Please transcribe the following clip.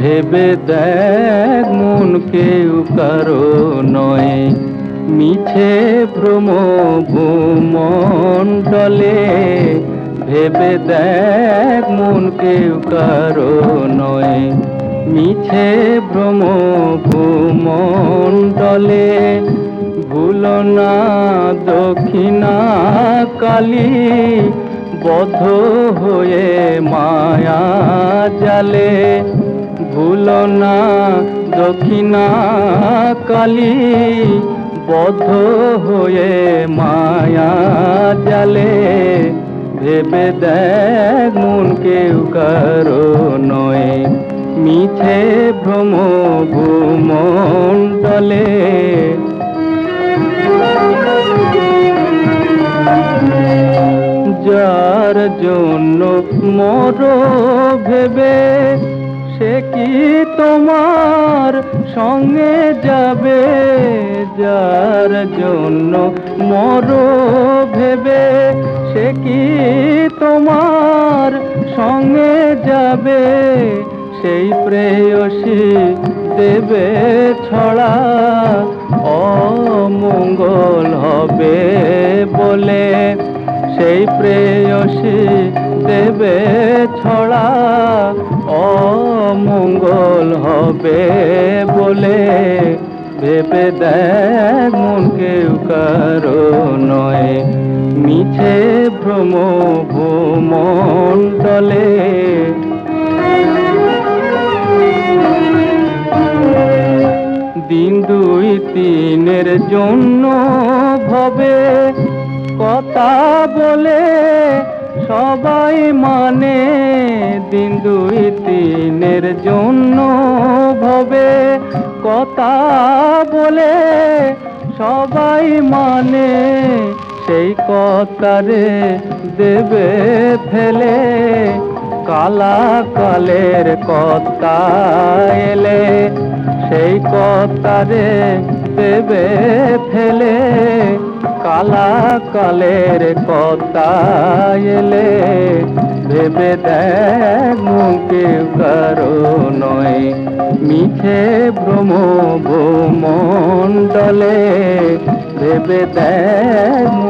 ভেবে দেখ মন কেউ কারও নয়। মিছে ভ্রম ভূমণ্ডলে ভেবে দেখ মন কেউ কারও নয়। মিছে ভ্রম ভূমণ্ডলে ভুল না দক্ষিণা কালী, বদ্ধ হয়ে মায়া জালে। না দক্ষিণা কালী বদ্ধ হয়ে মায়া জালে। ভেবে দেখ মন কেউ কারও নয়। মিছে ভ্রম ভূমণ্ডলে যার জন্য মর ভেবে তোমার সঙ্গে যাবে যার জন্য মর ভেবে, সে কি তোমার সঙ্গে যাবে? সেই প্রেয়সী দেবে ছড়া, অমঙ্গল হবে বলে। সেই প্রেয়সী দেবে ছড়া অমঙ্গল হবে বলে ভেবে দেখ মন কেউ কারও নয়। মিছে ভ্রম ভূমণ্ডলে দিন দুই তিনের জন্য ভবে কথা বলে সবাই মানে। দিন দুই সবাই মানে সেই কথারে দেবে ফেলে। কালা কালের কথা এলে সেই কথারে দেবে ফেলে। কালা কালের কথা এলে ভেবে দেখ মুখে কারও নয় মিছে ভ্রম ভূমণ্ডলে ভেবে দেখ